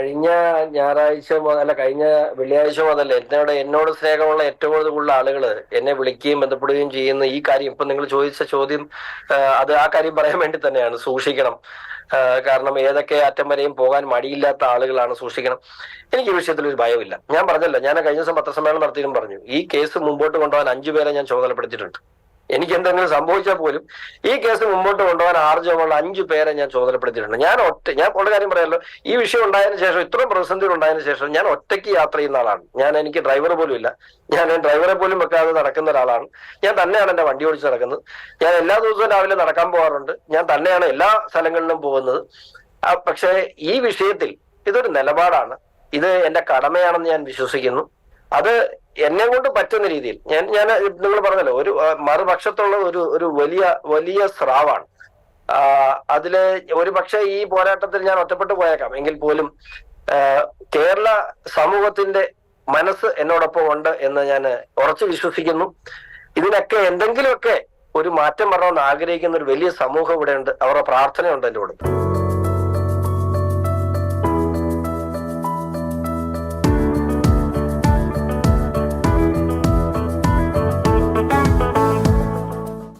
കഴിഞ്ഞ ഞായറാഴ്ച അല്ല കഴിഞ്ഞ വെള്ളിയാഴ്ച മുതൽ എന്നോട് എന്നോട് സ്നേഹമുള്ള ഏറ്റവും കൂടുതലുള്ള ആളുകൾ എന്നെ വിളിക്കുകയും ബന്ധപ്പെടുകയും ചെയ്യുന്ന ഈ കാര്യം ഇപ്പൊ നിങ്ങൾ ചോദിച്ച ചോദ്യം അത് ആ കാര്യം പറയാൻ വേണ്ടി തന്നെയാണ്. സൂക്ഷിക്കണം. കാരണം ഏതൊക്കെ അറ്റം വരെയും പോകാൻ മടിയില്ലാത്ത ആളുകളാണ് സൂക്ഷിക്കണം. എനിക്ക് ഈ വിഷയത്തിൽ ഒരു ഭയമില്ല ഞാൻ പറഞ്ഞല്ലോ ഞാൻ കഴിഞ്ഞ ദിവസം പത്രസമ്മേളനം നടത്തിയും പറഞ്ഞു. ഈ കേസ് മുമ്പോട്ട് കൊണ്ടുപോകാൻ അഞ്ചു പേരെ ഞാൻ ചുമതലപ്പെടുത്തിയിട്ടുണ്ട്. എനിക്ക് എന്തെങ്കിലും സംഭവിച്ചാൽ പോലും ഈ കേസ് മുമ്പോട്ട് കൊണ്ടുപോകാൻ ആർജവമുള്ള അഞ്ചു പേരെ ഞാൻ ചോദനപ്പെടുത്തിയിട്ടുണ്ട് ഞാൻ ഒറ്റ ഞാൻ ഉള്ള കാര്യം പറയാമല്ലോ ഈ വിഷയം ഉണ്ടായതിനു ശേഷം ഇത്രയും പ്രതിസന്ധികൾ ഉണ്ടായതിനു ശേഷം ഞാൻ ഒറ്റയ്ക്ക് യാത്ര ചെയ്യുന്ന ആളാണ്. ഞാൻ എനിക്ക് ഡ്രൈവർ പോലും ഇല്ല. ഞാൻ ഡ്രൈവറെ പോലും വെക്കാതെ നടക്കുന്ന ഒരാളാണ്. ഞാൻ തന്നെയാണ് എന്റെ വണ്ടി ഓടിച്ച് നടക്കുന്നത്. ഞാൻ എല്ലാ ദിവസവും രാവിലെ നടക്കാൻ പോകാറുണ്ട്. ഞാൻ തന്നെയാണ് എല്ലാ സ്ഥലങ്ങളിലും പോകുന്നത്. പക്ഷേ ഈ വിഷയത്തിൽ ഇതൊരു നിലപാടാണ്. ഇത് എന്റെ കടമയാണെന്ന് ഞാൻ വിശ്വസിക്കുന്നു. അത് എന്നെ കൊണ്ട് പറ്റുന്ന രീതിയിൽ. ഞാൻ ഞാൻ നിങ്ങൾ പറഞ്ഞല്ലോ ഒരു മറുപക്ഷത്തുള്ള ഒരു ഒരു വലിയ വലിയ സ്രാവാണ്. അതിൽ ഒരു പക്ഷേ ഈ പോരാട്ടത്തിൽ ഞാൻ ഒറ്റപ്പെട്ടു പോയേക്കാം. എങ്കിൽ പോലും കേരള സമൂഹത്തിന്റെ മനസ്സ് എന്നോടൊപ്പം ഉണ്ട് എന്ന് ഞാൻ ഉറച്ചു വിശ്വസിക്കുന്നു. ഇതിനൊക്കെ എന്തെങ്കിലുമൊക്കെ ഒരു മാറ്റം വരണമെന്ന് ആഗ്രഹിക്കുന്ന ഒരു വലിയ സമൂഹം ഇവിടെ ഉണ്ട് അവരുടെ പ്രാർത്ഥനയുണ്ട് എന്റെ കൂടെ.